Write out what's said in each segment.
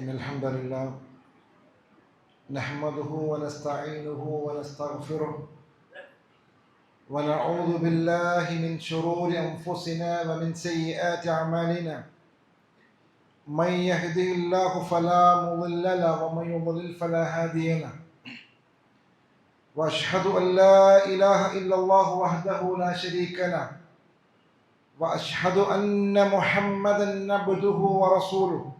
إن الحمد لله نحمده ونستعينه ونستغفره ونعوذ بالله من شرور أنفسنا ومن سيئات أعمالنا. من يهده الله فلا مضل له ومن يضلل فلا هادي له. وأشهد أن لا إله إلا الله وحده لا شريك له. وأشهد أن محمدا عبده ورسوله.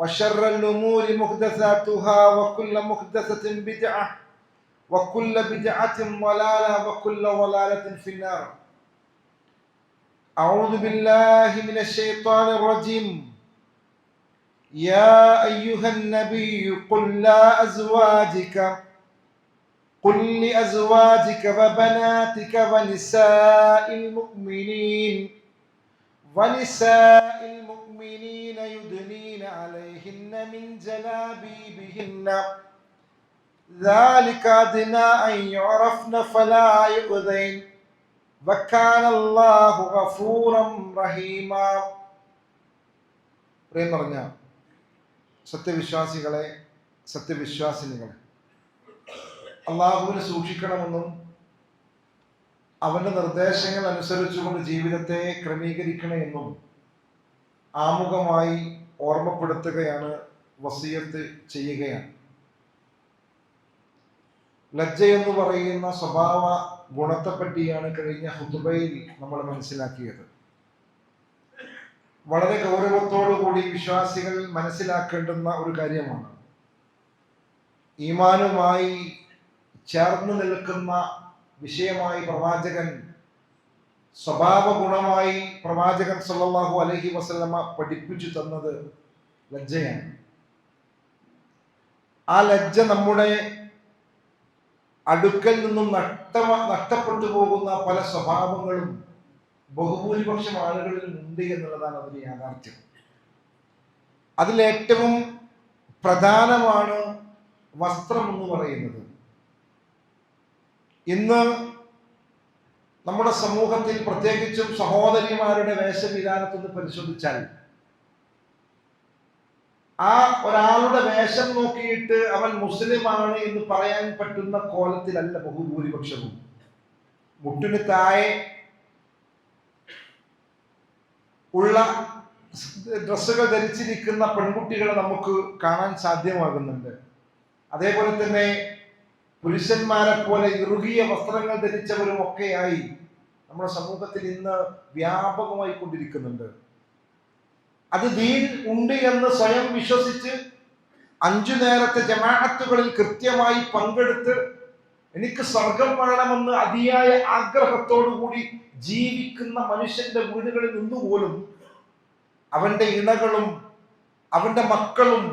وشر الأمور محدثاتها وكل محدثه بدعة وكل بدعة ضلالة وكل ضلالة في النار. أعوذ بالله من الشيطان الرجيم. يا أيها النبي قل لا أزواجك قل لأزواجك وبناتك ونساء المؤمنين ونساء المؤمنين يدنين عليهن من جلابيبهن ذلك أدنى أن يعرفن فلا يؤذين وكان الله غفورا رحيما പ്രിയം പറഞ്ഞ സത്യവിശ്വാസികളെ സത്യവിശ്വാസിനികളെ അള്ളാഹുവിനെ സൂക്ഷിക്കണമെന്നും അവന്റെ നിർദ്ദേശങ്ങൾ അനുസരിച്ചുകൊണ്ട് ജീവിതത്തെ ക്രമീകരിക്കണമെന്നും ആമുഖമായി ഓർമ്മപ്പെടുത്തുകയാണ് വസീയത്ത് ചെയ്യുകയാണ്. ലജ്ജ എന്ന് പറയുന്ന സ്വഭാവ ഗുണത്തെപ്പറ്റിയാണ് കഴിഞ്ഞ ഹുതുബയിൽ നമ്മൾ മനസ്സിലാക്കിയത്. വളരെ കൂടി വിശ്വാസികൾ മനസ്സിലാക്കേണ്ടുന്ന ഒരു കാര്യമാണ്. ഈമാനുമായി ചേർന്ന് നിൽക്കുന്ന വിഷയമായി പ്രവാചകൻ സ്വഭാവ ഗുണമായി പ്രവാചകൻ സല്ലാഹു അലഹി വസല്ലമ പഠിപ്പിച്ചു തന്നത് ലജ്ജയാണ്. ആ ലജ്ജ നമ്മുടെ അടുക്കൽ നിന്നും നഷ്ട നഷ്ടപ്പെട്ടു പോകുന്ന പല സ്വഭാവങ്ങളും ബഹുഭൂരിപക്ഷം ആളുകളിലും ഉണ്ട് എന്നുള്ളതാണ് അതിന് യാഥാർത്ഥ്യം. അതിലേറ്റവും പ്രധാനമാണ് വസ്ത്രം എന്ന് പറയുന്നത്. ഇന്ന് നമ്മുടെ സമൂഹത്തിൽ പ്രത്യേകിച്ചും സഹോദരിമാരുടെ വേഷവിധാനത്തൊന്ന് പരിശോധിച്ചാൽ ആ ഒരാളുടെ വേഷം നോക്കിയിട്ട് അവൻ മുസ്ലിമാണ് എന്ന് പറയാൻ പറ്റുന്ന കോലത്തിലല്ല ബഹുഭൂരിപക്ഷവും മുട്ടിന് താഴെ ഉള്ള ഡ്രസ്സുകൾ ധരിച്ചിരിക്കുന്ന പെൺകുട്ടികളെ നമുക്ക് കാണാൻ സാധ്യമാകുന്നുണ്ട്. അതേപോലെ തന്നെ പുരുഷന്മാരെ പോലെ ഇറുകിയ വസ്ത്രങ്ങൾ ധരിച്ചവരും ഒക്കെയായി നമ്മുടെ സമൂഹത്തിൽ ഇന്ന് വ്യാപകമായി കൊണ്ടിരിക്കുന്നുണ്ട്. അത് ദീൻ ഉണ്ട് എന്ന് സ്വയം വിശ്വസിച്ച് അഞ്ചു നേരത്തെ ജമാഅത്തുകളിൽ കൃത്യമായി പങ്കെടുത്ത് എനിക്ക് സ്വർഗം വേണമെന്ന് അതിയായ ആഗ്രഹത്തോടു കൂടി ജീവിക്കുന്ന മനുഷ്യന്റെ വീടുകളിൽ നിന്നുപോലും അവന്റെ ഇണകളും അവന്റെ മക്കളും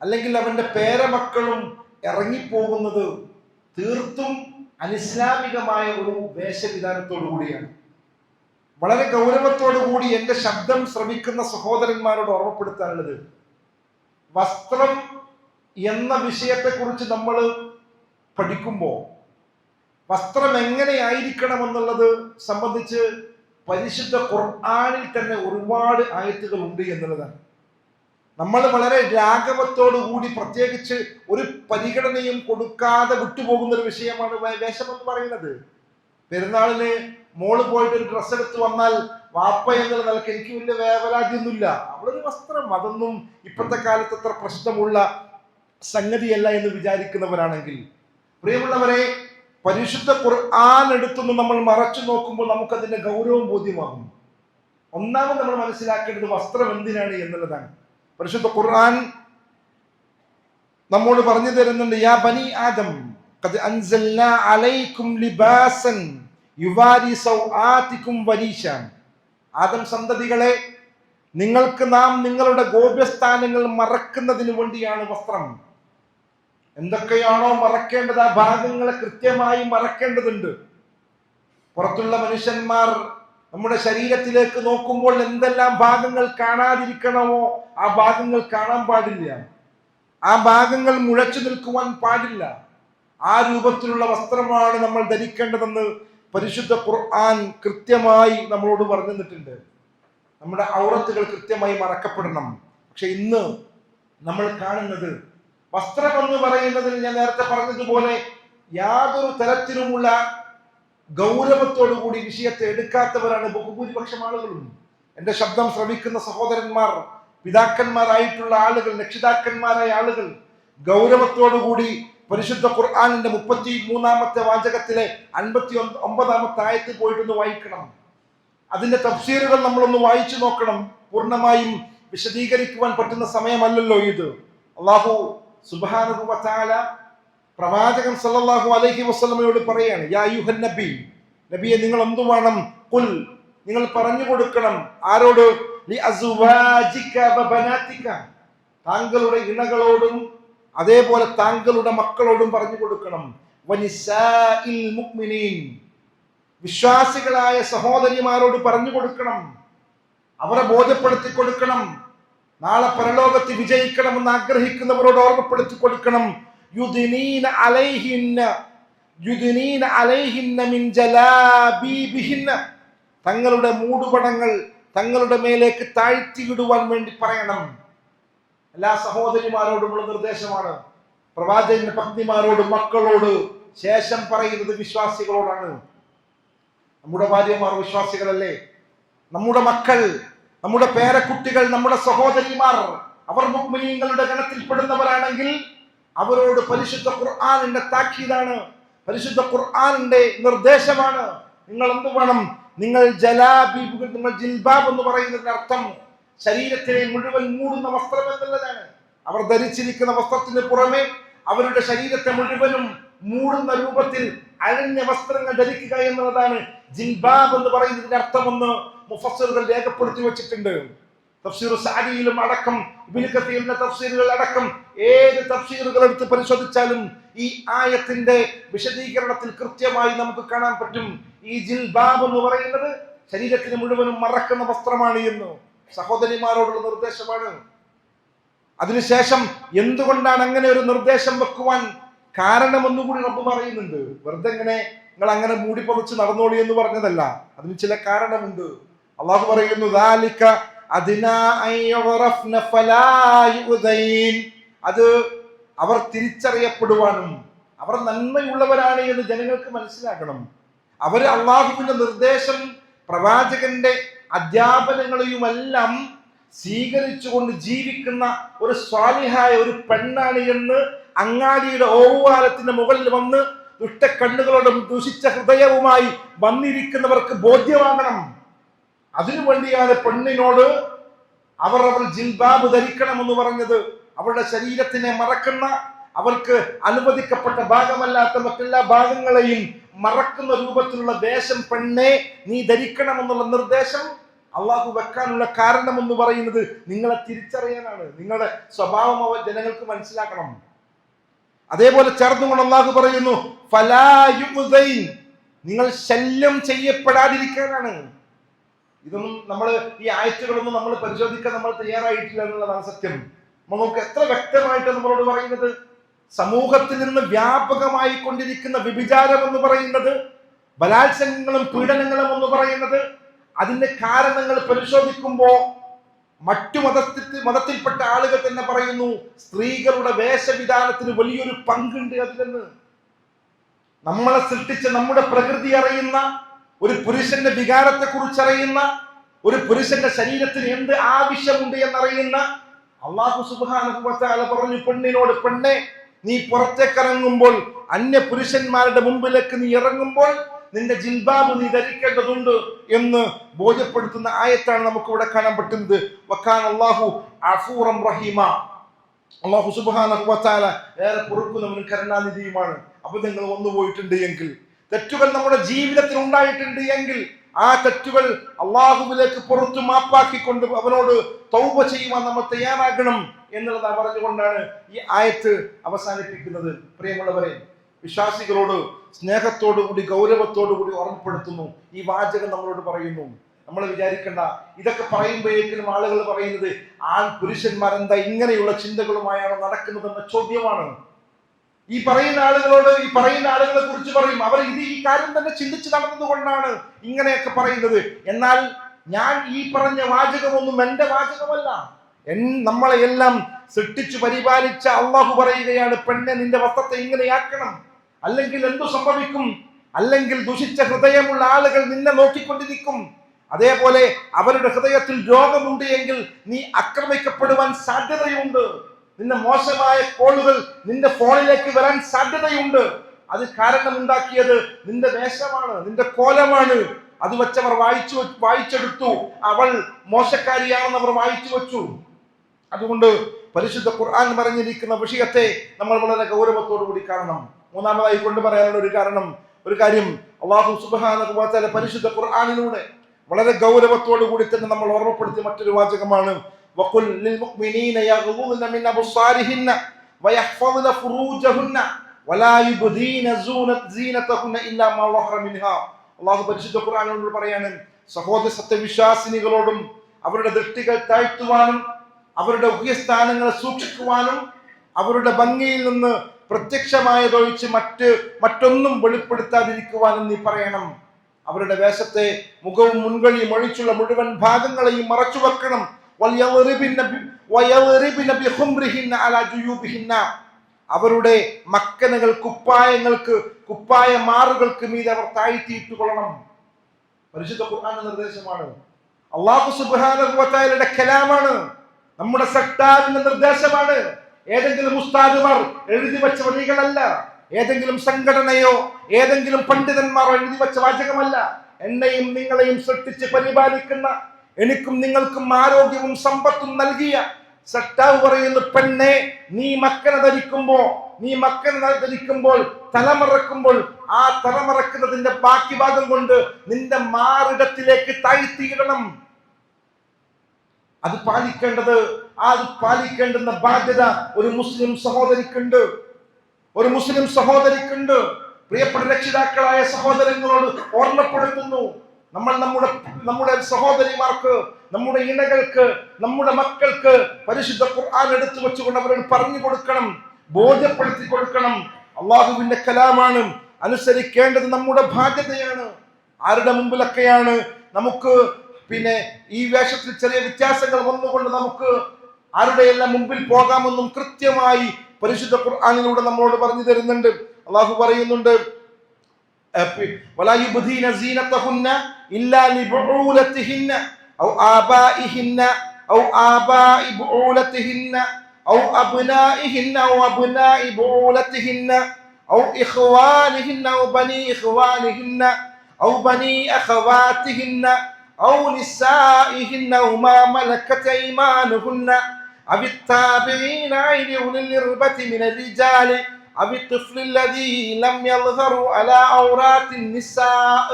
അല്ലെങ്കിൽ അവന്റെ പേരമക്കളും ഇറങ്ങിപ്പോകുന്നത് തീർത്തും അനിസ്ലാമികമായ ഒരു വേഷവിധാനത്തോടു കൂടിയാണ് വളരെ ഗൗരവത്തോടു കൂടി എന്റെ ശബ്ദം ശ്രമിക്കുന്ന സഹോദരന്മാരോട് ഓർമ്മപ്പെടുത്താനുള്ളത്. വസ്ത്രം എന്ന വിഷയത്തെക്കുറിച്ച് നമ്മൾ പഠിക്കുമ്പോൾ വസ്ത്രം എങ്ങനെയായിരിക്കണം എന്നുള്ളത് സംബന്ധിച്ച് പരിശുദ്ധ ഖുർആാനിൽ തന്നെ ഒരുപാട് ആയത്തുകൾ ഉണ്ട് എന്നുള്ളതാണ്. നമ്മൾ വളരെ കൂടി പ്രത്യേകിച്ച് ഒരു പരിഗണനയും കൊടുക്കാതെ വിട്ടുപോകുന്ന ഒരു വിഷയമാണ് വേഷം എന്ന് പറയുന്നത്. പെരുന്നാളിന് മോൾ പോയിട്ട് ഒരു ഡ്രസ്സ് എടുത്ത് വന്നാൽ വാപ്പ എന്നുള്ള നിലയ്ക്ക് എനിക്ക് വലിയ വേവലാതിയൊന്നുമില്ല അവളൊരു വസ്ത്രം അതൊന്നും ഇപ്പോഴത്തെ കാലത്ത് അത്ര പ്രശ്നമുള്ള സംഗതിയല്ല എന്ന് വിചാരിക്കുന്നവരാണെങ്കിൽ. പ്രിയമുള്ളവരെ പരിശുദ്ധ ഖുർആൻ നമ്മൾ മറച്ചു നോക്കുമ്പോൾ നമുക്കതിന്റെ ഗൗരവം ബോധ്യമാകും. ഒന്നാമത് നമ്മൾ മനസ്സിലാക്കേണ്ടത് വസ്ത്രം എന്തിനാണ് എന്നുള്ളതാണ്. പരിശുദ്ധ ഖുർആൻ നമ്മോട് പറഞ്ഞു തരുന്നുണ്ട് യാ ബനി ആദം ഖദ് അൻസൽനാ അലൈക്കും ലിബാസൻ യുവാരി സൗആതിക്കും വരീശാൻ. ആദം സന്തതികളെ നിങ്ങൾക്ക് നാം നിങ്ങളുടെ ഗോപ്യസ്ഥാനങ്ങൾ മറക്കുന്നതിന് വേണ്ടിയാണ് വസ്ത്രം. എന്തൊക്കെയാണോ മറക്കേണ്ടത് ആ ഭാഗങ്ങളെ കൃത്യമായി മറക്കേണ്ടതുണ്ട്. പുറത്തുള്ള മനുഷ്യന്മാർ നമ്മുടെ ശരീരത്തിലേക്ക് നോക്കുമ്പോൾ എന്തെല്ലാം ഭാഗങ്ങൾ കാണാതിരിക്കണമോ ആ ഭാഗങ്ങൾ കാണാൻ പാടില്ല. ആ ഭാഗങ്ങൾ മുഴച്ചു നിൽക്കുവാൻ പാടില്ല. ആ രൂപത്തിലുള്ള വസ്ത്രമാണ് നമ്മൾ ധരിക്കേണ്ടതെന്ന് പരിശുദ്ധ ഖുർആൻ കൃത്യമായി നമ്മളോട് പറഞ്ഞു തന്നിട്ടുണ്ട്. നമ്മുടെ ഔറത്തുകൾ കൃത്യമായി മറക്കപ്പെടണം. പക്ഷെ ഇന്ന് നമ്മൾ കാണുന്നത് വസ്ത്രം എന്ന് പറയുന്നതിൽ ഞാൻ നേരത്തെ പറഞ്ഞതുപോലെ യാതൊരു തരത്തിലുമുള്ള ഗൗരവത്തോടു കൂടി വിഷയത്തെ എടുക്കാത്തവരാണ് ബഹുഭൂരിപക്ഷം ആളുകളും. എന്റെ ശബ്ദം ശ്രമിക്കുന്ന സഹോദരന്മാർ പിതാക്കന്മാരായിട്ടുള്ള ആളുകൾ രക്ഷിതാക്കന്മാരായ ആളുകൾ ഗൗരവത്തോടുകൂടി പരിശുദ്ധ ഖുർആാനിന്റെ മുപ്പത്തി മൂന്നാമത്തെ വാചകത്തിലെ അൻപത്തി ഒമ്പതാമത്തെ ആയത്തിൽ പോയിട്ടൊന്ന് വായിക്കണം. അതിന്റെ തഫ്സീറുകൾ നമ്മളൊന്ന് വായിച്ചു നോക്കണം. പൂർണമായും വിശദീകരിക്കുവാൻ പറ്റുന്ന സമയമല്ലല്ലോ ഇത്. അള്ളാഹു സുബാനുഭവത്താല പ്രവാചകൻ സല്ലല്ലാഹു അലൈഹി വസല്ലമയോട് പറയാണ് യാ യുഹൻ നബി നബിയെ നിങ്ങൾ എന്തു വേണം? കുൽ നിങ്ങൾ പറഞ്ഞു കൊടുക്കണം. ആരോട്? താങ്കളുടെ ഇണകളോടും അതേപോലെ താങ്കളുടെ മക്കളോടും പറഞ്ഞു കൊടുക്കണം. വിശ്വാസികളായ സഹോദരിമാരോട് പറഞ്ഞു കൊടുക്കണം. അവരെ ബോധ്യപ്പെടുത്തി കൊടുക്കണം. നാളെ പരലോകത്ത് വിജയിക്കണമെന്ന് ആഗ്രഹിക്കുന്നവരോട് ഓർമ്മപ്പെടുത്തി കൊടുക്കണം. യുദിനീന അലൈഹിന്ന യുദിനീന അലൈഹിന്ന മിൻ ജലാബീബിഹിന്ന. തങ്ങളുടെ മൂടുപടങ്ങൾ തങ്ങളുടെ മേലേക്ക് താഴ്ത്തിയിടുവാൻ വേണ്ടി പറയണം. എല്ലാ സഹോദരിമാരോടുമുള്ള നിർദ്ദേശമാണ്. പ്രവാചകന്റെ പത്നിമാരോട് മക്കളോട് ശേഷം പറയുന്നത് വിശ്വാസികളോടാണ്. നമ്മുടെ ഭാര്യമാർ വിശ്വാസികളല്ലേ? നമ്മുടെ മക്കൾ നമ്മുടെ പേരക്കുട്ടികൾ നമ്മുടെ സഹോദരിമാർ അവർ മുഗ്മിനീങ്ങളുടെ ഗണത്തിൽപ്പെടുന്നവരാണെങ്കിൽ അവരോട് പരിശുദ്ധ ഖുർആാനിന്റെ താക്കീതാണ്. പരിശുദ്ധ ഖുർആാനിന്റെ നിർദ്ദേശമാണ്. നിങ്ങൾ എന്ത് വേണം? നിങ്ങൾ ജലാബീബുകൾ നിങ്ങൾ ജിൽബാബ് എന്ന് പറയുന്നതിന്റെ അർത്ഥം ശരീരത്തിനെ മുഴുവൻ മൂടുന്ന വസ്ത്രം എന്നുള്ളതാണ് അവർ ധരിച്ചിരിക്കുന്ന വസ്ത്രത്തിന് പുറമെ അവരുടെ ശരീരത്തെ മുഴുവനും മൂടുന്ന രൂപത്തിൽ അഴഞ്ഞ വസ്ത്രങ്ങൾ ധരിക്കുക എന്നുള്ളതാണ് ജിൽബാബ് എന്ന് പറയുന്നതിന്റെ അർത്ഥമെന്ന് മുഫസറുകൾ രേഖപ്പെടുത്തി വെച്ചിട്ടുണ്ട്. തഫ്സീർ സാരിയിലും അടക്കം ഇബ്നു കത്തീറിന്റെ തഫ്സീറുകൾ അടക്കം ഏത് തഫ്സീറുകൾ എടുത്ത് പരിശോധിച്ചാലും ഈ ആയത്തിന്റെ വിശദീകരണത്തിൽ കൃത്യമായി നമുക്ക് കാണാൻ പറ്റും. ഈ ജിൽബാബ് എന്ന് പറയുന്നത് ശരീരത്തിന് മുഴുവനും മറക്കുന്ന വസ്ത്രമാണ് എന്ന് സഹോദരിമാരോടുള്ള നിർദ്ദേശമാണ്. അതിനുശേഷം എന്തുകൊണ്ടാണ് അങ്ങനെ ഒരു നിർദ്ദേശം വെക്കുവാൻ കാരണം കൂടി റബ്ബ് പറയുന്നുണ്ട്. വെറുതെ ഇങ്ങനെ നിങ്ങൾ അങ്ങനെ മൂടി നടന്നോളി എന്ന് പറഞ്ഞതല്ല. അതിന് ചില കാരണമുണ്ട്. അള്ളാഹു പറയുന്നു അത് അവർ തിരിച്ചറിയപ്പെടുവാനും അവർ നന്മയുള്ളവരാണ് എന്ന് ജനങ്ങൾക്ക് മനസ്സിലാക്കണം. അവർ അള്ളാഹുവിന്റെ നിർദ്ദേശം പ്രവാചകന്റെ അധ്യാപനങ്ങളെയുമെല്ലാം സ്വീകരിച്ചുകൊണ്ട് ജീവിക്കുന്ന ഒരു സ്വാലിഹായ ഒരു പെണ്ണാണ് എന്ന് അങ്ങാടിയുടെ ഓവാലത്തിന്റെ മുകളിൽ വന്ന് ദുഷ്ടക്കണ്ണുകളോടും ദുഷിച്ച ഹൃദയവുമായി വന്നിരിക്കുന്നവർക്ക് ബോധ്യമാകണം. അതിനു വേണ്ടിയാണ് പെണ്ണിനോട് അവർ അവൾ ജിൽബാബ് ധരിക്കണമെന്ന് പറഞ്ഞത്. അവളുടെ ശരീരത്തിനെ മറക്കുന്ന അവൾക്ക് അനുവദിക്കപ്പെട്ട ഭാഗമല്ലാത്ത മറ്റെല്ലാ ഭാഗങ്ങളെയും മറക്കുന്ന രൂപത്തിലുള്ള വേഷം പെണ്ണെ നീ ധരിക്കണമെന്നുള്ള നിർദ്ദേശം അള്ളാഹു വെക്കാനുള്ള കാരണം എന്ന് പറയുന്നത് നിങ്ങളെ തിരിച്ചറിയാനാണ്. നിങ്ങളുടെ സ്വഭാവം അവ ജനങ്ങൾക്ക് മനസ്സിലാക്കണം. അതേപോലെ ചേർന്നുകൊണ്ട് അള്ളാഹു പറയുന്നു ഫലായു നിങ്ങൾ ശല്യം ചെയ്യപ്പെടാതിരിക്കാനാണ്. ഇതൊന്നും നമ്മൾ ഈ ആഴ്ചകളൊന്നും നമ്മൾ പരിശോധിക്കാൻ നമ്മൾ തയ്യാറായിട്ടില്ല എന്നുള്ളതാണ് സത്യം. നമുക്ക് എത്ര വ്യക്തമായിട്ട് നമ്മളോട് പറയുന്നത്? സമൂഹത്തിൽ നിന്ന് വ്യാപകമായി കൊണ്ടിരിക്കുന്ന വ്യഭിചാരം എന്ന് പറയുന്നത് ബലാത്സംഗങ്ങളും പീഡനങ്ങളും എന്ന് പറയുന്നത് അതിന്റെ കാരണങ്ങൾ പരിശോധിക്കുമ്പോൾ മറ്റു മതത്തിൽ മതത്തിൽപ്പെട്ട ആളുകൾ തന്നെ പറയുന്നു സ്ത്രീകളുടെ വേഷവിധാനത്തിന് വലിയൊരു പങ്കുണ്ട് അതിലെന്ന്. നമ്മളെ സൃഷ്ടിച്ച നമ്മുടെ പ്രകൃതി അറിയുന്ന ഒരു പുരുഷന്റെ വികാരത്തെ കുറിച്ചറിയുന്ന ഒരു പുരുഷന്റെ ശരീരത്തിന് എന്ത് ആവശ്യമുണ്ട് എന്നറിയുന്ന അള്ളാഹു സുബാന പറഞ്ഞു പെണ്ണിനോട് പെണ്ണെ നീ പുറത്തേക്കിറങ്ങുമ്പോൾ അന്യ പുരുഷന്മാരുടെ മുമ്പിലേക്ക് നീ ഇറങ്ങുമ്പോൾ നിന്റെ ജിൽബാബ് നീ ധരിക്കേണ്ടതുണ്ട് എന്ന് ബോധ്യപ്പെടുത്തുന്ന ആയത്താണ് നമുക്ക് ഇവിടെ കാണാൻ പറ്റുന്നത്. വക്കാൻ അള്ളാഹു അഫൂറം റഹീമ. അള്ളാഹു സുബാന ഏറെ പൊറുക്കുന്നവനും കരുണാനിധിയുമാണ് അപ്പൊ നിങ്ങൾ വന്നു പോയിട്ടുണ്ട് എങ്കിൽ തെറ്റുകൾ നമ്മുടെ ജീവിതത്തിൽ ഉണ്ടായിട്ടുണ്ട് എങ്കിൽ ആ തെറ്റുകൾ അള്ളാഹുവിലേക്ക് പുറത്തു മാപ്പാക്കിക്കൊണ്ട് അവനോട് തൗപ ചെയ്യുവാൻ നമ്മൾ തയ്യാറാക്കണം എന്നുള്ളത് പറഞ്ഞുകൊണ്ടാണ് ഈ ആയത്ത് അവസാനിപ്പിക്കുന്നത്. പ്രിയമുള്ളവരെ വിശ്വാസികളോട് സ്നേഹത്തോടുകൂടി ഗൗരവത്തോടു കൂടി ഓർമ്മപ്പെടുത്തുന്നു. ഈ വാചകം നമ്മളോട് പറയുന്നു. നമ്മൾ വിചാരിക്കേണ്ട ഇതൊക്കെ പറയുമ്പോഴേക്കും ആളുകൾ പറയുന്നത് ആൺ പുരുഷന്മാരെന്താ ഇങ്ങനെയുള്ള ചിന്തകളുമായാണ് നടക്കുന്നതെന്ന ചോദ്യമാണ്. ഈ പറയുന്ന ആളുകളോട് ഈ പറയുന്ന ആളുകളെ കുറിച്ച് പറയും. അവർ ഇത് ഈ കാര്യം തന്നെ ചിന്തിച്ച് നടന്നതുകൊണ്ടാണ് ഇങ്ങനെയൊക്കെ പറയുന്നത്. എന്നാൽ ഞാൻ ഈ പറഞ്ഞ വാചകമൊന്നും എന്റെ വാചകമല്ല. എൻ നമ്മളെ എല്ലാം സൃഷ്ടിച്ചു പരിപാലിച്ച അള്ളാഹു പറയുകയാണ് പെണ്ണെ നിന്റെ വസ്ത്രത്തെ ഇങ്ങനെയാക്കണം. അല്ലെങ്കിൽ എന്തു സംഭവിക്കും? അല്ലെങ്കിൽ ദുഷിച്ച ഹൃദയമുള്ള ആളുകൾ നിന്നെ നോക്കിക്കൊണ്ടിരിക്കും. അതേപോലെ അവരുടെ ഹൃദയത്തിൽ രോഗമുണ്ട് എങ്കിൽ നീ ആക്രമിക്കപ്പെടുവാൻ സാധ്യതയുണ്ട്. നിന്റെ മോശമായ കോളുകൾ നിന്റെ ഫോണിലേക്ക് വരാൻ സാധ്യതയുണ്ട്. അത് കാരണമുണ്ടാക്കിയത് നിന്റെ വേഷമാണ് നിന്റെ കോലമാണ്. അത് വെച്ചവർ വായിച്ചു വായിച്ചെടുത്തു. അവൾ മോശക്കാരിയാണെന്ന് അവർ വായിച്ചു വെച്ചു. അതുകൊണ്ട് പരിശുദ്ധ ഖുർആൻ പറഞ്ഞിരിക്കുന്ന വിഷയത്തെ നമ്മൾ വളരെ ഗൗരവത്തോടു കൂടി കാണണം. മൂന്നാമതായി കൊണ്ട് പറയാനുള്ള ഒരു കാരണം ഒരു കാര്യം അള്ളാഹു സുബാന പരിശുദ്ധ ഖുർആാനിലൂടെ വളരെ ഗൗരവത്തോടു കൂടി തന്നെ നമ്മൾ ഓർമ്മപ്പെടുത്തിയ മറ്റൊരു വാചകമാണ് وقل للمؤمنين يغضضن من أبصارهن ويحفظن فروجهن ولا يبدين زونة زينتهن إلا ما ظهر منها അള്ളാഹു പരിശുദ്ധ ഖുർആാനോട് പറയാണ് സഹോദര സത്യവിശ്വാസിനികളോടും അവരുടെ ദൃഷ്ടികൾ താഴ്ത്തുവാനും അവരുടെ ഉയസ്ഥാനങ്ങൾ സൂക്ഷിക്കുവാനും അവരുടെ ഭംഗിയിൽ നിന്ന് പ്രത്യക്ഷമായതൊഴിച്ച് മറ്റ് മറ്റൊന്നും വെളിപ്പെടുത്താതിരിക്കുവാനും നീ പറയണം അവരുടെ വേഷത്തെ മുഖവും മുൻകഴിയും ഒഴിച്ചുള്ള മുഴുവൻ ഭാഗങ്ങളെയും മറച്ചു വെക്കണം അവരുടെ മക്കനകൾ കുപ്പായങ്ങൾക്ക് കുപ്പായ മാറുകൾക്ക് മീതെ അവർ താഴ്ത്തിയിട്ട് കൊള്ളണം പരിശുദ്ധ ഖുർആാന്റെ നിർദ്ദേശമാണ്. അള്ളാഹു സുബാനുടെ കലാമാണ്. നമ്മുടെ സർക്കാരിന്റെ നിർദ്ദേശമാണ്. ഏതെങ്കിലും ഉസ്താദുമാർ എഴുതി വെച്ച വഴികളല്ല ഏതെങ്കിലും സംഘടനയോ ഏതെങ്കിലും പണ്ഡിതന്മാരോ എഴുതി വെച്ച വാചകമല്ല. എന്നെയും നിങ്ങളെയും സൃഷ്ടിച്ച് പരിപാലിക്കുന്ന എനിക്കും നിങ്ങൾക്കും ആരോഗ്യവും സമ്പത്തും നൽകിയ സട്ടാവ് പറയുന്നു പെണ്ണെ നീ മക്കന ധരിക്കുമ്പോ നീ മക്കന ധരിക്കുമ്പോൾ തലമറക്കുമ്പോൾ ആ തലമറക്കുന്നതിന്റെ ബാക്കി ഭാഗം കൊണ്ട് നിന്റെ മാറിടത്തിലേക്ക് താഴ്ത്തിയിടണം. അത് പാലിക്കേണ്ടത് അത് പാലിക്കേണ്ടുന്ന ബാധ്യത ഒരു മുസ്ലിം സഹോദരിക്കുണ്ട്. ഒരു മുസ്ലിം സഹോദരിക്കുണ്ട്. പ്രിയപ്പെട്ട രക്ഷിതാക്കളായ സഹോദരങ്ങളോട് ഓർമ്മപ്പെടുത്തുന്നു. നമ്മൾ നമ്മുടെ നമ്മുടെ സഹോദരിമാർക്ക് നമ്മുടെ ഇണകൾക്ക് നമ്മുടെ മക്കൾക്ക് പരിശുദ്ധ ഖുർആൻ എടുത്തു വെച്ചുകൊണ്ട് അവരോട് പറഞ്ഞു കൊടുക്കണം ബോധ്യപ്പെടുത്തി കൊടുക്കണം. അള്ളാഹുവിന്റെ കലാമാണ് അനുസരിക്കേണ്ടത് നമ്മുടെ ബാധ്യതയാണ് ആരുടെ മുമ്പിലൊക്കെയാണ് നമുക്ക് പിന്നെ ഈ വേഷത്തിൽ ചെറിയ വ്യത്യാസങ്ങൾ വന്നുകൊണ്ട് നമുക്ക് ആരുടെയെല്ലാം മുമ്പിൽ പോകാമെന്നും കൃത്യമായി പരിശുദ്ധ ഖുർആാനിലൂടെ നമ്മളോട് പറഞ്ഞു തരുന്നുണ്ട്. അള്ളാഹു പറയുന്നുണ്ട് إلا لبعولتهن أو آبائهن أو آباء بعولتهن أو أبنائهن أو أبناء بعولتهن أو إخوانهن أو بني إخوانهن أو بني أخواتهن أو نسائهن أو ما ملكت أيمانهن أو التابعين غير أولي الإربة من الرجال أو الطفل الذي لم يظهروا على عورات النساء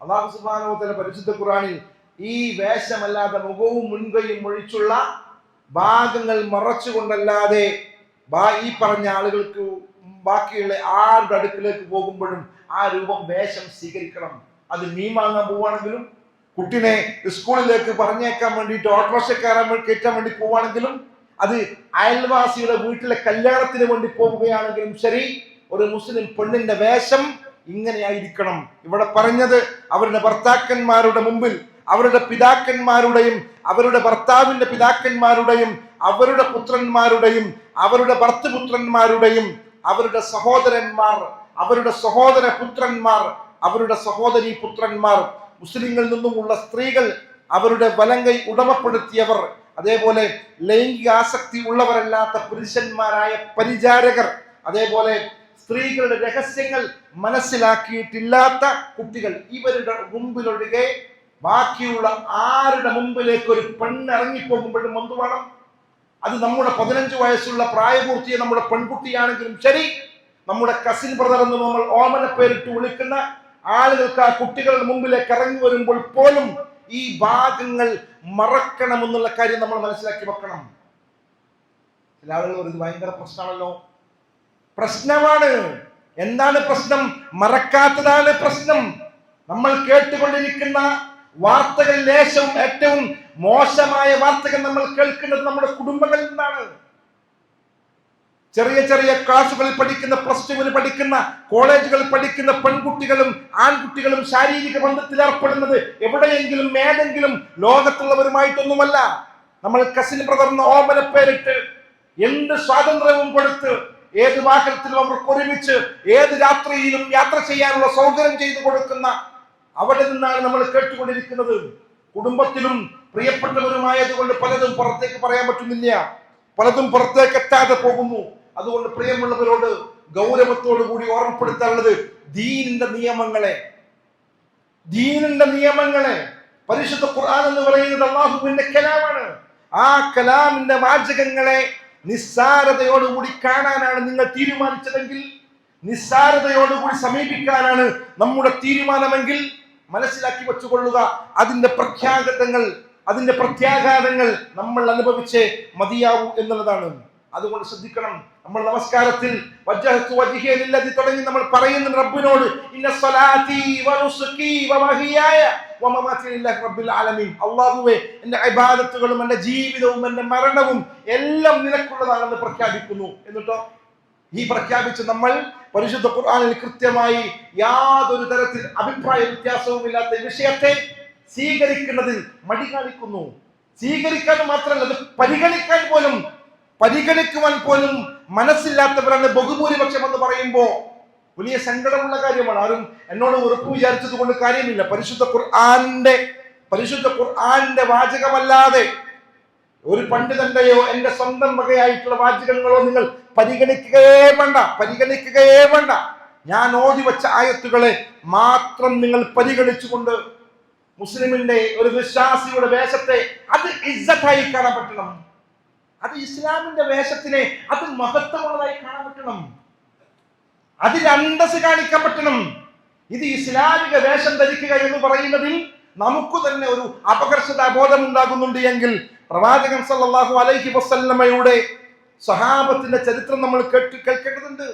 അള്ളാഹു സുബാനോത്തല പരിശുദ്ധ ഖുറാനിൽ ഈ വേഷമല്ലാതെ മുഖവും മുൻകൈയും ഒഴിച്ചുള്ള ഭാഗങ്ങൾ മറച്ചുകൊണ്ടല്ലാതെ ഈ പറഞ്ഞ ആളുകൾക്ക് ബാക്കിയുള്ള ആരുടെ അടുക്കിലേക്ക് പോകുമ്പോഴും ആ രൂപം വേഷം സ്വീകരിക്കണം. അത് മീൻ വാങ്ങാൻ പോവാണെങ്കിലും കുട്ടിനെ സ്കൂളിലേക്ക് പറഞ്ഞേക്കാൻ വേണ്ടിയിട്ട് ഓട്ടോറിക്ഷ കയറാൻ കയറ്റാൻ വേണ്ടി പോവാണെങ്കിലും അത് അയൽവാസിയുടെ വീട്ടിലെ കല്യാണത്തിന് വേണ്ടി പോവുകയാണെങ്കിലും ശരി ഒരു മുസ്ലിം പെണ്ണിന്റെ വേഷം ഇങ്ങനെയായിരിക്കണം. ഇവിടെ പറഞ്ഞത് അവരുടെ ഭർത്താക്കന്മാരുടെ മുമ്പിൽ അവരുടെ പിതാക്കന്മാരുടെയും അവരുടെ ഭർത്താവിന്റെ പിതാക്കന്മാരുടെയും അവരുടെ പുത്രന്മാരുടെയും അവരുടെ ഭർത്തൃപുത്രന്മാരുടെയും അവരുടെ സഹോദരന്മാർ അവരുടെ സഹോദര പുത്രന്മാർ അവരുടെ സഹോദരി പുത്രന്മാർ മുസ്ലിങ്ങളിൽ നിന്നുമുള്ള സ്ത്രീകൾ അവരുടെ വലങ്കൈ ഉടമപ്പെടുത്തിയവർ അതേപോലെ ലൈംഗിക ആസക്തി ഉള്ളവരല്ലാത്ത പുരുഷന്മാരായ പരിചാരകർ അതേപോലെ സ്ത്രീകളുടെ രഹസ്യങ്ങൾ മനസ്സിലാക്കിയിട്ടില്ലാത്ത കുട്ടികൾ ഇവരുടെ മുമ്പിലൊഴികെ ബാക്കിയുള്ള ആരുടെ മുമ്പിലേക്ക് ഒരു പെണ്ണ് ഇറങ്ങിപ്പോകുമ്പോഴും എന്ത് വേണം? അത് നമ്മുടെ പതിനഞ്ച് വയസ്സുള്ള പ്രായപൂർത്തിയെ നമ്മുടെ പെൺകുട്ടിയാണെങ്കിലും ശരി നമ്മുടെ കസിൻ ബ്രദർ എന്ന് നമ്മൾ ഓമന പേരിട്ട് വിളിക്കുന്ന ആളുകൾക്ക് ആ കുട്ടികളുടെ മുമ്പിലേക്ക് ഇറങ്ങി വരുമ്പോൾ പോലും ഈ ഭാഗങ്ങൾ മറക്കണമെന്നുള്ള കാര്യം നമ്മൾ മനസ്സിലാക്കി വെക്കണം. ചില ആളുകൾ ഇത് ഭയങ്കര പ്രശ്നമാണല്ലോ. പ്രശ്നമാണ്. എന്താണ് പ്രശ്നം? മറക്കാത്തതാണ് പ്രശ്നം. നമ്മൾ കേട്ടുകൊണ്ടിരിക്കുന്ന വാർത്തകൾ ലേശവും ഏറ്റവും മോശമായ വാർത്തകൾ നമ്മൾ കേൾക്കുന്നത് നമ്മുടെ കുടുംബങ്ങളിൽ നിന്നാണ്. ചെറിയ ചെറിയ ക്ലാസ്സുകളിൽ പഠിക്കുന്ന പ്ലസ് ടുവിൽ പഠിക്കുന്ന കോളേജുകളിൽ പഠിക്കുന്ന പെൺകുട്ടികളും ആൺകുട്ടികളും ശാരീരിക ബന്ധത്തിൽ ഏർപ്പെടുന്നത് എവിടെയെങ്കിലും ഏതെങ്കിലും ലോകത്തുള്ളവരുമായിട്ടൊന്നുമല്ല. നമ്മൾ കസിൻ ബ്രദറിന് ഓമന പേരിട്ട് എന്ത് സ്വാതന്ത്ര്യവും കൊടുത്ത് ഏത് വാഹനത്തിലും അവർക്ക് ഒരുമിച്ച് ഏത് രാത്രിയിലും യാത്ര ചെയ്യാനുള്ള സൗകര്യം ചെയ്തു കൊടുക്കുന്ന അവിടെ നിന്നാണ് നമ്മൾ കേട്ടുകൊണ്ടിരിക്കുന്നത്. കുടുംബത്തിലും പ്രിയപ്പെട്ടവരുമായതുകൊണ്ട് പലതും പുറത്തേക്ക് പറയാൻ പറ്റുന്നില്ല. പലതും പുറത്തേക്ക് എത്താതെ പോകുന്നു. അതുകൊണ്ട് പ്രിയമുള്ളവരോട് ഗൗരവത്തോടു കൂടി ഓർമ്മപ്പെടുത്താനുള്ളത് ദീനിന്റെ നിയമങ്ങളെ. ദീനിന്റെ നിയമങ്ങളെ. പരിശുദ്ധ ഖുർആൻ എന്ന് പറയുന്നത് അള്ളാഹുവിന്റെ കലാമാണ്. ആ കലാമിന്റെ വാചകങ്ങളെ നിസ്സാരതയോടുകൂടി കാണാനാണ് നിങ്ങൾ തീരുമാനിച്ചതെങ്കിൽ നിസ്സാരതയോടുകൂടി സമീപിക്കാനാണ് നമ്മുടെ തീരുമാനമെങ്കിൽ മനസ്സിലാക്കി വെച്ചുകൊള്ളുക. അതിന്റെ പ്രഖ്യാഘാതങ്ങൾ അതിന്റെ പ്രത്യാഘാതങ്ങൾ നമ്മൾ അനുഭവിച്ച് മതിയാവൂ എന്നുള്ളതാണ്. അതുകൊണ്ട് ശ്രദ്ധിക്കണം. നമ്മൾ നമസ്കാരത്തിൽ തുടങ്ങി നമ്മൾ പറയുന്ന റബ്ബിനോട് അല്ലാഹുവേ എന്റെ ഇബാദത്തുകളും എന്റെ ജീവിതവും എന്റെ മരണവും എല്ലാം നിനക്കുള്ളതാണെന്ന് പ്രഖ്യാപിക്കുന്നു. എന്നിട്ടോ? ഈ പ്രഖ്യാപിച്ച് നമ്മൾ പരിശുദ്ധ ഖുർആനിൽ കൃത്യമായി യാതൊരു തരത്തിൽ അഭിപ്രായ വ്യത്യാസവും ഇല്ലാത്ത വിഷയത്തെ സ്വീകരിക്കുന്നതിൽ മടി കാണിക്കുന്നു. സ്വീകരിക്കാൻ മാത്രമല്ല അത് പരിഗണിക്കാൻ പോലും പരിഗണിക്കുവാൻ പോലും മനസ്സില്ലാത്തവരാണ് ബഹുഭൂരിപക്ഷം എന്ന് പറയുമ്പോ വലിയ സങ്കടമുള്ള കാര്യമാണ്. ആരും എന്നോട് ഉറപ്പ് വിചാരിച്ചത് കൊണ്ട് കാര്യമില്ല. പരിശുദ്ധ ഖുർആന്റെ പരിശുദ്ധ ഖുർആന്റെ വാചകമല്ലാതെ ഒരു പണ്ഡിതന്റെയോ എന്റെ സ്വന്തം വകയായിട്ടുള്ള വാചകങ്ങളോ നിങ്ങൾ പരിഗണിക്കുകയേ വേണ്ട പരിഗണിക്കുകയേ വേണ്ട. ഞാൻ ഓതി വച്ച ആയത്തുകളെ മാത്രം നിങ്ങൾ പരിഗണിച്ചുകൊണ്ട് മുസ്ലിമിന്റെ ഒരു വിശ്വാസിയുടെ വേഷത്തെ അത് ഇസ്സത്തായി കാണാൻ അത് ഇസ്ലാമിന്റെ വേഷത്തിനെ അത് മഹത്വമുള്ളതായി കാണാൻ പറ്റണം. അതിൽ അന്തസ് കാണിക്കാൻ പറ്റണം. ഇത് ഇസ്ലാമിക വേഷം ധരിക്കുക എന്ന് പറയുന്നതിൽ നമുക്ക് തന്നെ ഒരു അപകർഷതാ ബോധം ഉണ്ടാകുന്നുണ്ട് എങ്കിൽ പ്രവാചകൻ സല്ലാഹു അലൈഹി വസല്ലമയുടെ സഹാബത്തിന്റെ ചരിത്രം നമ്മൾ കേട്ട് കേൾക്കേണ്ടതുണ്ട്.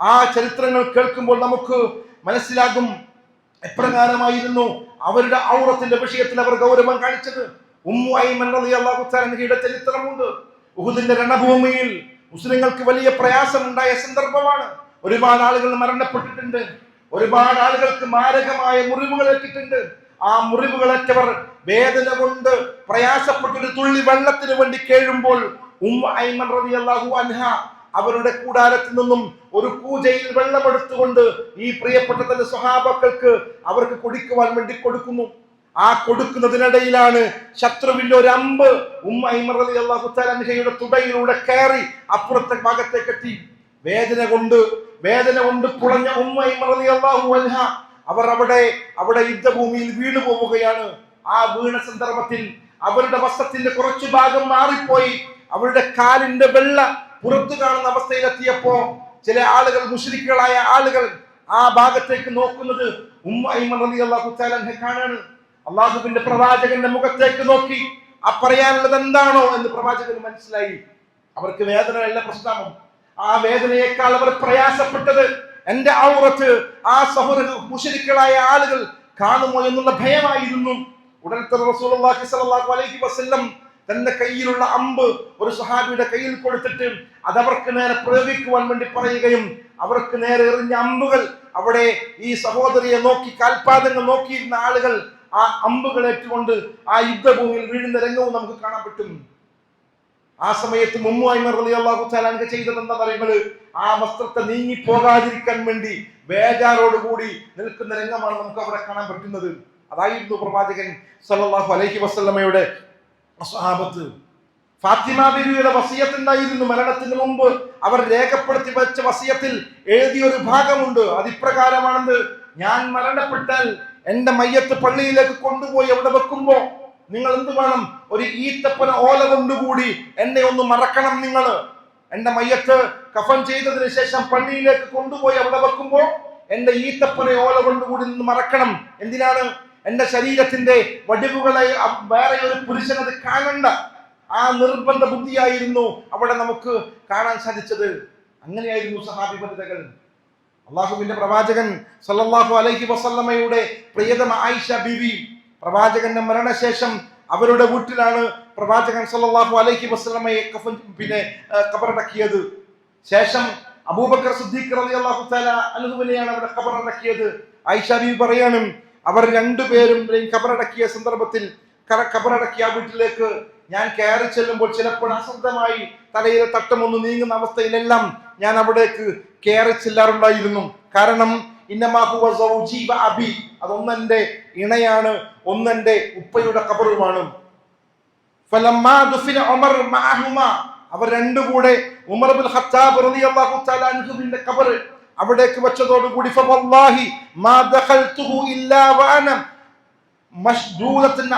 ആ ചരിത്രങ്ങൾ കേൾക്കുമ്പോൾ നമുക്ക് മനസ്സിലാകും എപ്രകാരമായിരുന്നു അവരുടെ ഔറത്തിന്റെ വിഷയത്തിൽ അവർ ഗൗരവം കാണിച്ചത്. ഉമ്മു ഐമൻ തആലയുടെ ചരിത്രമുണ്ട് ഉഹുദിന്റെ രണഭൂമിയിൽ മുസ്ലിങ്ങൾക്ക് വലിയ പ്രയാസമുണ്ടായ സന്ദർഭമാണ്. ഒരുപാട് ആളുകൾ മരണപ്പെട്ടിട്ടുണ്ട്. ഒരുപാട് ആളുകൾക്ക് മാരകമായ മുറിവുകൾ ഏറ്റിട്ടുണ്ട്. ആ മുറിവുകളേറ്റവർ വേദന കൊണ്ട് പ്രയാസപ്പെട്ടൊരു തുള്ളി വെള്ളത്തിന് വേണ്ടി കേഴുമ്പോൾ ഐമൻ അൻഹ അവരുടെ കൂടാരത്തിൽ നിന്നും ഒരു പൂജയിൽ വെള്ളമെടുത്തുകൊണ്ട് ഈ പ്രിയപ്പെട്ട തന്റെ സ്വഹാബക്കൾക്ക് അവർക്ക് കുടിക്കുവാൻ വേണ്ടി കൊടുക്കുന്നു. ആ കൊടുക്കുന്നതിനിടയിലാണ് ശത്രുവിന്റെ ഒരു അമ്പ് ഉമ്മ അള്ളാഹു തുടയിലൂടെ കയറി അപ്പുറത്തെ ഭാഗത്തേക്ക് എത്തി. വേദന കൊണ്ട് വേദന കൊണ്ട് പുളഞ്ഞ ഉമ്മ അലി അള്ളാഹു അൻഹ അവർ അവിടെ അവിടെ യുദ്ധഭൂമിയിൽ വീണു പോവുകയാണ് ആ വീണ സന്ദർഭത്തിൽ അവരുടെ വസ്ത്രത്തിന്റെ കുറച്ചു ഭാഗം മാറിപ്പോയി. അവരുടെ കാലിന്റെ വെള്ള പുറത്തു കാണുന്ന അവസ്ഥയിലെത്തിയപ്പോ ചില ആളുകൾ മുഷരിക്കുകളായ ആളുകൾ ആ ഭാഗത്തേക്ക് നോക്കുന്നത് ഉമ്മ അള്ളാഹു കാണാണ്. അള്ളാഹുവിന്റെ പ്രവാചകന്റെ മുഖത്തേക്ക് നോക്കി ആ പറയാനുള്ളത് എന്താണോ? എന്ന് പ്രവാചകന് മനസ്സിലായി. അവർക്ക് വേദനയല്ല പ്രശ്നം. ആ വേദനയേക്കാൾ അവർ പ്രയാസപ്പെട്ടത് എന്റെ ഔറത്ത് ആ സഹോദര മുഷരിക്കളായ ആളുകൾ കാണുമോ എന്നുള്ള ഭയമായിരുന്നു. ഉടനെ അലൈഹി വസല്ലം തന്റെ കയ്യിലുള്ള അമ്പ് ഒരു സഹാബിയുടെ കയ്യിൽ കൊടുത്തിട്ട് അതവർക്ക് നേരെ പ്രയോഗിക്കുവാൻ വേണ്ടി പറയുകയും അവർക്ക് നേരെ എറിഞ്ഞ അമ്പുകൾ അവിടെ ഈ സഹോദരിയെ നോക്കി കാൽപാദങ്ങൾ നോക്കിയിരുന്ന ആളുകൾ ആ അമ്പുകൾ ഏറ്റുകൊണ്ട് ആ യുദ്ധഭൂമിയിൽ വീഴുന്ന രംഗവും നമുക്ക് കാണാൻ പറ്റും. ആ സമയത്ത് മുമ്മുമായി അള്ളാഹു താലാൻക ചെയ്തത് എന്താ പറയുന്നത്? ആ വസ്ത്രത്തെ നീങ്ങി പോകാതിരിക്കാൻ വേണ്ടി ബേജാറോടുകൂടി നിൽക്കുന്ന രംഗമാണ് നമുക്ക് അവിടെ കാണാൻ പറ്റുന്നത്. അതായിരുന്നു പ്രവാചകൻ സല്ലല്ലാഹു അലൈഹി വസല്ലമയുടെ സ്വഹാബത്ത് ഫാത്തിമ ബിബിയുടെ വസിയത്തുണ്ടായിരുന്നു മരണത്തിന് മുമ്പ് അവർ രേഖപ്പെടുത്തി വെച്ച വസിയത്തിൽ എഴുതിയ ഒരു ഭാഗമുണ്ട്. അത് ഇപ്രകാരമാണെന്ന് ഞാൻ മരണപ്പെട്ടാൽ എന്റെ മയ്യത്ത് പള്ളിയിലേക്ക് കൊണ്ടുപോയി അവിടെ വെക്കുമ്പോ നിങ്ങൾ എന്ത് വേണം? ഒരു ഈത്തപ്പന ഓല കൊണ്ടുകൂടി എന്നെ ഒന്ന് മറക്കണം നിങ്ങൾ. എന്റെ മയ്യത്ത് കഫൻ ചെയ്തതിന് ശേഷം പള്ളിയിലേക്ക് കൊണ്ടുപോയി അവിടെ വെക്കുമ്പോ എന്റെ ഈത്തപ്പന ഓല കൊണ്ടുകൂടി നിന്ന് മറക്കണം. എന്തിനാണ്? എന്റെ ശരീരത്തിന്റെ വടിവുകളെ വേറെ ഒരു പുരുഷനത് കാണണ്ട. ആ നിർബന്ധ ബുദ്ധിയായിരുന്നു അവിടെ നമുക്ക് കാണാൻ സാധിച്ചത്. അങ്ങനെയായിരുന്നു സഹാബി അള്ളാഹുവിന്റെ പ്രവാചകൻ സല്ലല്ലാഹു അലൈഹി വസല്ലമയുടെ പ്രിയതമ ആയിഷ ബിവി. പ്രവാചകന്റെ മരണശേഷം അവരുടെ വീട്ടിലാണ് പ്രവാചകൻ സല്ലല്ലാഹു അലൈഹി വസല്ലമയെ കഫൻ പിന്നെ കബറടക്കിയത്. ശേഷം അബൂബക്കർ സിദ്ദീഖ് റളിയല്ലാഹു തആല അൻഹുവിനെയാണ് അവിടെ കബറടക്കിയത്. ആയിഷ ബിവി പറയാനും അവർ രണ്ടുപേരും കബറടക്കിയ സന്ദർഭത്തിൽ കബറടക്കിയ വീട്ടിലേക്ക് ഞാൻ കയറി ചെല്ലുമ്പോൾ ചിലപ്പോൾ അശ്രദ്ധമായി തലയിലെ തട്ടമൊന്ന് നീങ്ങുന്ന അവസ്ഥയിലെല്ലാം ഞാൻ അവിടേക്ക് കയറി ചെല്ലാറുണ്ടായിരുന്നു. കാരണം അബി അതൊന്നെന്റെ ഇണയാണ് ഒന്നെന്റെ ഉപ്പയുടെ കബറുമാണ് ഉമർ അവർ രണ്ടുകൂടെ ഉമർ ബിൻ ഖത്താബ് റളിയല്ലാഹു തആല അൻഹുവിന്റെ അവിടേക്ക് വെച്ചതോടുകൂടി ഫവല്ലാഹി മാ ഇല്ലാ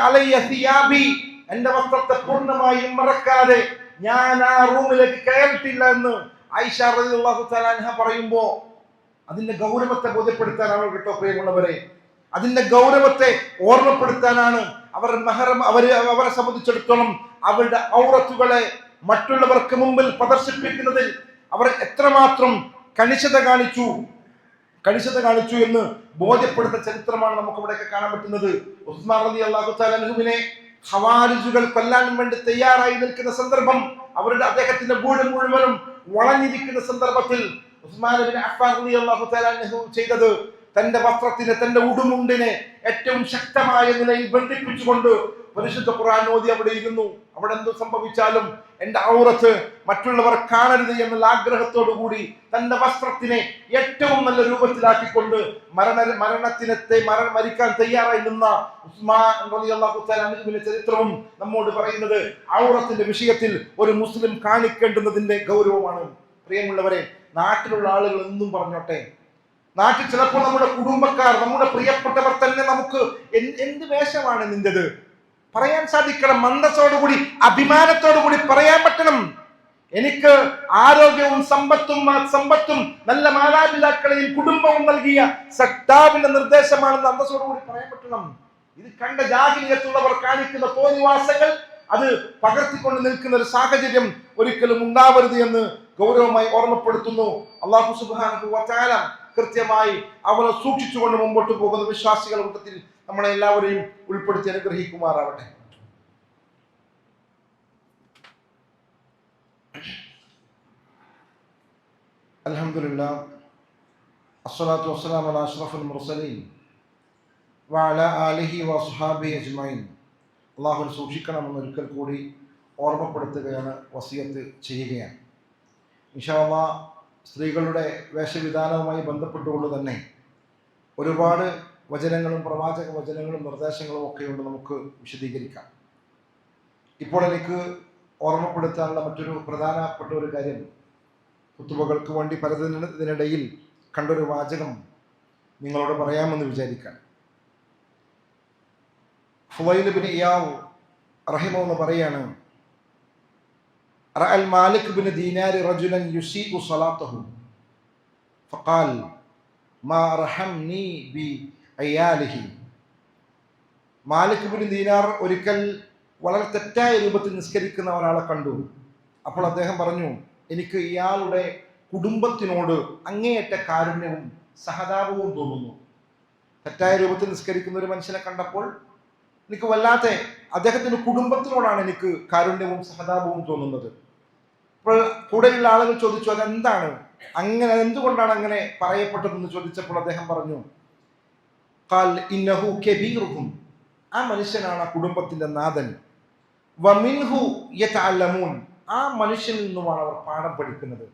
അലയ്യ എന്റെ വസ്ത്രത്തെ പൂർണമായും മറക്കാതെ ഞാൻ ആ റൂമിലേക്ക് കയറിയിട്ടില്ല എന്ന് ആയിഷ റളിയല്ലാഹു തആല അൻഹ പറയുമ്പോ അതിന്റെ ഗൗരവത്തെ ബോധ്യപ്പെടുത്താനാണ് കേട്ടോ പ്രിയമുള്ളവരെ. അതിന്റെ ഗൗരവത്തെ ഓർമ്മപ്പെടുത്താനാണ് അവർ മഹറം അവർ അവരെ സംബന്ധിച്ചിടത്തോളം അവരുടെ ഔറത്തുകളെ മറ്റുള്ളവർക്ക് മുമ്പിൽ പ്രദർശിപ്പിക്കുന്നതിൽ അവർ എത്രമാത്രം കണിശത കാണിച്ചു കണിശത കാണിച്ചു എന്ന് ബോധ്യപ്പെടുത്ത ചരിത്രമാണ് നമുക്ക് ഇവിടെയൊക്കെ കാണാൻ പറ്റുന്നത്. ഉസ്മാൻ റലി അള്ളാഹു താലുവിനെ ഹവാരിജുകൾ കൊല്ലാൻ വേണ്ടി തയ്യാറായി നിൽക്കുന്ന സന്ദർഭം അവരുടെ അദ്ദേഹത്തിന്റെ വീട് മുഴുവനും വളഞ്ഞിരിക്കുന്ന സന്ദർഭത്തിൽ ഉസ്മാൻ ചെയ്തത് തന്റെ വസ്ത്രത്തിന് തന്റെ ഉടുമുണ്ടിനെ ഏറ്റവും ശക്തമായ നിലയിൽ ബന്ധിപ്പിച്ചുകൊണ്ട് പരിശുദ്ധ ഖുർആൻ ഓതി അവിടെ ഇരുന്നു. അവിടെ എന്ത് സംഭവിച്ചാലും എന്റെ ഔറത്ത് മറ്റുള്ളവർ കാണരുത് എന്നുള്ള ആഗ്രഹത്തോടു കൂടി തന്റെ വസ്ത്രത്തിനെ ഏറ്റവും നല്ല രൂപത്തിലാക്കിക്കൊണ്ട് മരണ മരണത്തിനത്തെ മരണ മരിക്കാൻ തയ്യാറായി നിന്ന ഉസ്മാൻ ചരിത്രവും നമ്മോട് പറയുന്നത് ഔറത്തിന്റെ വിഷയത്തിൽ ഒരു മുസ്ലിം കാണിക്കേണ്ടുന്നതിന്റെ ഗൗരവമാണ്. പ്രിയമുള്ളവരെ നാട്ടിലുള്ള ആളുകൾ എന്നും പറഞ്ഞോട്ടെ നാട്ടിൽ ചിലപ്പോൾ നമ്മുടെ കുടുംബക്കാർ നമ്മുടെ പ്രിയപ്പെട്ടവർ തന്നെ നമുക്ക് എന്ത് വേഷമാണ് നിന്റേത് പറയാൻ സാധിക്കണം. മന്ദസോടുകൂടി അഭിമാനത്തോടുകൂടി പറയാൻ പറ്റണം. എനിക്ക് ആരോഗ്യവും സമ്പത്തും സമ്പത്തും നല്ല മാതാപിതാക്കളെയും കുടുംബവും നൽകിയ സക്താവിന്റെ നിർദ്ദേശമാണെന്ന് അന്തസ്സോടുകൂടി പറയാൻ പറ്റണം. ഇത് കണ്ട ജാതിയത്തുള്ളവർ കാണിക്കുന്ന തോന്നിവാസങ്ങൾ അത് പകർത്തിക്കൊണ്ട് നിൽക്കുന്ന ഒരു സാഹചര്യം ഒരിക്കലും ഉണ്ടാവരുത് എന്ന് ഗൗരവമായി ഓർമ്മപ്പെടുത്തുന്നു. അള്ളാഹു സുബാന കൃത്യമായി അവരെ സൂക്ഷിച്ചുകൊണ്ട് മുമ്പോട്ട് പോകുന്ന വിശ്വാസികളുടെ കൂട്ടത്തിൽ നമ്മളെ എല്ലാവരെയും ഉൾപ്പെടുത്തി അനുഗ്രഹിക്കുമാറാവട്ടെ. അൽഹംദുലില്ലാ അസ്സലാത്തു മുർസലീൻ ആലിഹി അജ്മൈൻ സൂക്ഷിക്കണമെന്ന് ഒരിക്കൽ കൂടി ഓർമ്മപ്പെടുത്തുകയാണ് വസിയത്ത് ചെയ്യുകയാണ്. ഇൻഷാല്ല സ്ത്രീകളുടെ വേഷവിധാനവുമായി ബന്ധപ്പെട്ടുകൊണ്ട് തന്നെ ഒരുപാട് വചനങ്ങളും പ്രവാചക വചനങ്ങളും നിർദ്ദേശങ്ങളും ഒക്കെ ഉണ്ട് നമുക്ക് വിശദീകരിക്കാം. ഇപ്പോൾ എനിക്ക് ഓർമ്മപ്പെടുത്താനുള്ള മറ്റൊരു പ്രധാനപ്പെട്ട ഒരു കാര്യം. കുത്തുവകൾക്ക് വേണ്ടി പലതിനിടയിൽ കണ്ടൊരു വാചകം നിങ്ങളോട് പറയാമെന്ന് വിചാരിക്കാം. ഫുവൈൽ ഇയാവ് എന്ന് പറയാണ് റഅൽ മാലിക് ബിൻ ദീനാരി റജുലൻ യുസീഉ സലാത്തഹു ഫഖാൽ മാ റഹംനി ബി അയാലിഹി മാലിക് ബിൻ ദീനാർ ഒരിക്കൽ വളരെ തെറ്റായ രൂപത്തിൽ നിസ്കരിക്കുന്ന ഒരാളെ കണ്ടു. അപ്പോൾ അദ്ദേഹം പറഞ്ഞു എനിക്ക് ഇയാളുടെ കുടുംബത്തിനോട് അങ്ങേയറ്റ കാരുണ്യവും സഹതാപവും തോന്നുന്നു. തെറ്റായ രൂപത്തിൽ നിസ്കരിക്കുന്ന ഒരു മനുഷ്യനെ കണ്ടപ്പോൾ എനിക്ക് വല്ലാത്ത അദ്ദേഹത്തിന്റെ കുടുംബത്തിനോടാണ് എനിക്ക് കാരുണ്യവും സഹതാപവും തോന്നുന്നത്. അപ്പോൾ കൂടെയുള്ള ആളുകൾ ചോദിച്ചു അതെന്താണ്? അങ്ങനെ എന്തുകൊണ്ടാണ് അങ്ങനെ പറയപ്പെട്ടതെന്ന് ചോദിച്ചപ്പോൾ അദ്ദേഹം പറഞ്ഞു കെബീറുഹും ആ മനുഷ്യനാണ് ആ കുടുംബത്തിന്റെ നാഥൻ. വമിൻഹു ആ മനുഷ്യനിൽ നിന്നുമാണ് അവർ പാഠം പഠിക്കുന്നത്.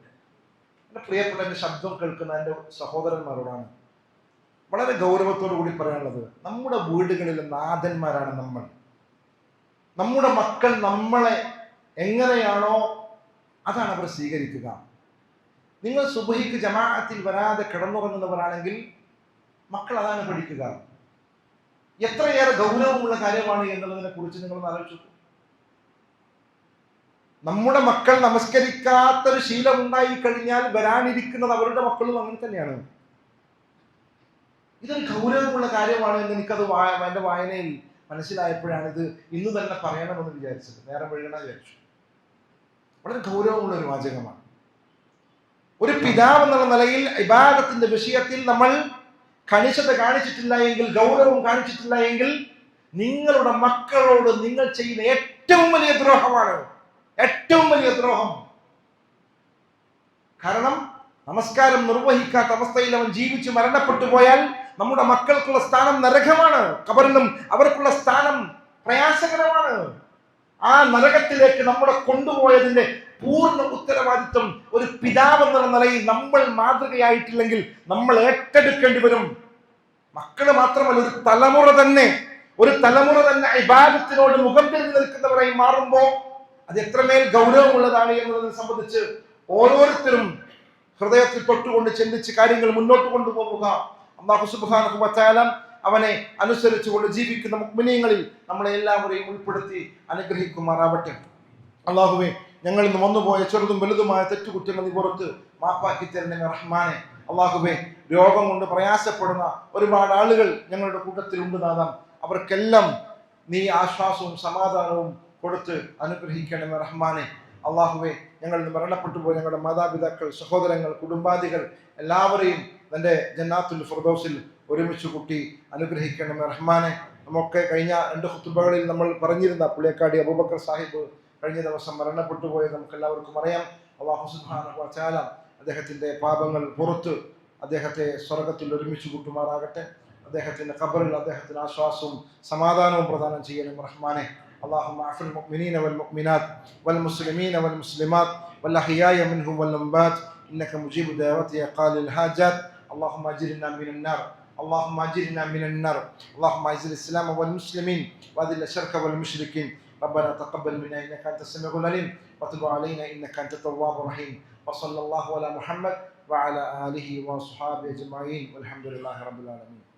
എന്റെ പ്രിയപ്പെട്ട എന്റെ ശബ്ദം കേൾക്കുന്ന എന്റെ സഹോദരന്മാരോടാണ്. വളരെ ഗൗരവത്തോടു കൂടി പറയാനുള്ളത് നമ്മുടെ വീടുകളിൽ നാഥന്മാരാണ് നമ്മൾ. നമ്മുടെ മക്കൾ നമ്മളെ എങ്ങനെയാണോ അതാണ് അവർ സ്വീകരിക്കുക. നിങ്ങൾ സുബഹിക്ക് ജമാഅത്തിൽ വരാതെ കിടന്നുറങ്ങുന്നവരാണെങ്കിൽ മക്കൾ അതാണ് പഠിക്കുക. എത്രയേറെ ഗൗരവമുള്ള കാര്യമാണ് എന്നുള്ളതിനെ കുറിച്ച് നിങ്ങൾ ആലോചിച്ചു നമ്മുടെ മക്കൾ നമസ്കരിക്കാത്തൊരു ശീലം ഉണ്ടായി കഴിഞ്ഞാൽ വരാനിരിക്കുന്നത് അവരുടെ മക്കളും അങ്ങനെ തന്നെയാണ്. ഇതൊരു ഗൗരവമുള്ള കാര്യമാണ് എന്ന് എനിക്കത് എന്റെ വായനയിൽ മനസ്സിലായപ്പോഴാണ് ഇത് ഇന്ന് തന്നെ പറയണമെന്ന് വിചാരിച്ചത്. നേരം വഴുകണ വിചാരിച്ചു. വളരെ ഗൗരവമുള്ള ഒരു വാചകമാണ്. ഒരു പിതാവ് എന്നുള്ള നിലയിൽ ഇബാദത്തിന്റെ വിഷയത്തിൽ നമ്മൾ കണിശത കാണിച്ചിട്ടില്ല എങ്കിൽ ഗൗരവം കാണിച്ചിട്ടില്ല എങ്കിൽ നിങ്ങളുടെ മക്കളോട് നിങ്ങൾ ചെയ്യുന്ന ഏറ്റവും വലിയ ദ്രോഹമാണ്. ഏറ്റവും വലിയ ദ്രോഹം. കാരണം നമസ്കാരം നിർവഹിക്കാത്ത അവസ്ഥയിൽ അവൻ ജീവിച്ച് മരണപ്പെട്ടു പോയാൽ നമ്മുടെ മക്കൾക്കുള്ള സ്ഥാനം നരകമാണ്. കബറിലും അവർക്കുള്ള സ്ഥാനം പ്രയാസകരമാണ്. ആ നരകത്തിലേക്ക് നമ്മളെ കൊണ്ടുപോയതിന്റെ പൂർണ ഉത്തരവാദിത്വം ഒരു പിതാവ് എന്നുള്ള നിലയിൽ നമ്മൾ മാതൃകയായിട്ടില്ലെങ്കിൽ നമ്മൾ ഏറ്റെടുക്കേണ്ടി വരും. മക്കൾ മാത്രമല്ല ഒരു തലമുറ തന്നെ ഒരു തലമുറ തന്നെ ഇബാദത്തിനോട് മുഖം തിരിഞ്ഞു നിൽക്കുന്നവരായി മാറുമ്പോൾ അത് എത്രമേൽ ഗൗരവമുള്ളതാണ് എന്നതിനെ സംബന്ധിച്ച് ഓരോരുത്തരും ഹൃദയത്തിൽ തൊട്ടുകൊണ്ട് ചിന്തിച്ച് കാര്യങ്ങൾ മുന്നോട്ട് കൊണ്ടുപോകുക അള്ളാഹു സുബ്ഹാനഹു വതആല അവനെ അനുസരിച്ചുകൊണ്ട് ജീവിക്കുന്ന മുക്മിനിയങ്ങളിൽ നമ്മളെ എല്ലാവരെയും ഉൾപ്പെടുത്തി അനുഗ്രഹിക്കുമാറാവട്ടെ. അള്ളാഹുവെ ഞങ്ങളിൽ നിന്ന് വന്നുപോയ ചെറുതും വലുതുമായ തെറ്റുകുറ്റങ്ങൾ നീ പുറത്ത് മാപ്പാക്കി തരുന്ന റഹ്മാനെ. അള്ളാഹുബേ രോഗം കൊണ്ട് പ്രയാസപ്പെടുന്ന ഒരുപാട് ആളുകൾ ഞങ്ങളുടെ കൂട്ടത്തിലുണ്ട് നാദാം. അവർക്കെല്ലാം നീ ആശ്വാസവും സമാധാനവും കൊടുത്ത് അനുഗ്രഹിക്കണമേ റഹ്മാനെ. അള്ളാഹുവെ ഞങ്ങൾ മരണപ്പെട്ടു പോയ ഞങ്ങളുടെ മാതാപിതാക്കൾ സഹോദരങ്ങൾ കുടുംബാദികൾ എല്ലാവരെയും തന്റെ ജന്നാത്തുൽ ഫിർദൗസിൽ ഒരുമിച്ച് കൂട്ടി അനുഗ്രഹിക്കണമേ റഹ്മാനെ. നമുക്ക് കഴിഞ്ഞ രണ്ട് ഹുത്തുബകളിൽ നമ്മൾ പറഞ്ഞിരുന്ന പുളിയക്കാടി അബൂബക്കർ സാഹിബ് കഴിഞ്ഞ ദിവസം മരണപ്പെട്ടു പോയത് നമുക്ക് എല്ലാവർക്കും അറിയാം അള്ളാഹു സുബ്ഹാനഹു വതആല അദ്ദേഹത്തിന്റെ പാപങ്ങൾ പുറത്ത് അദ്ദേഹത്തെ സ്വർഗത്തിൽ ഒരുമിച്ച് കൂട്ടുമാറാകട്ടെ അദ്ദേഹത്തിന്റെ ഖബറിൽ അദ്ദേഹത്തിന് ആശ്വാസവും സമാധാനവും പ്രദാനം ചെയ്യണം റഹ്മാനെ اللهم اعف المؤمنين والمؤمنات والمسلمين والمسلمات والاحياء منهم والاموات انك مجيب دعوات يا قال الحاجات اللهم اجرنا من النار اللهم اجرنا من النار اللهم اعز الاسلام والمسلمين واذل الشرك والمشركين ربنا تقبل منا إنك أنت السميع العليم. وتب علينا إنك أنت التواب الرحيم. وصلى الله على محمد وعلى آله واصحابه أجمعين. والحمد لله رب العالمين.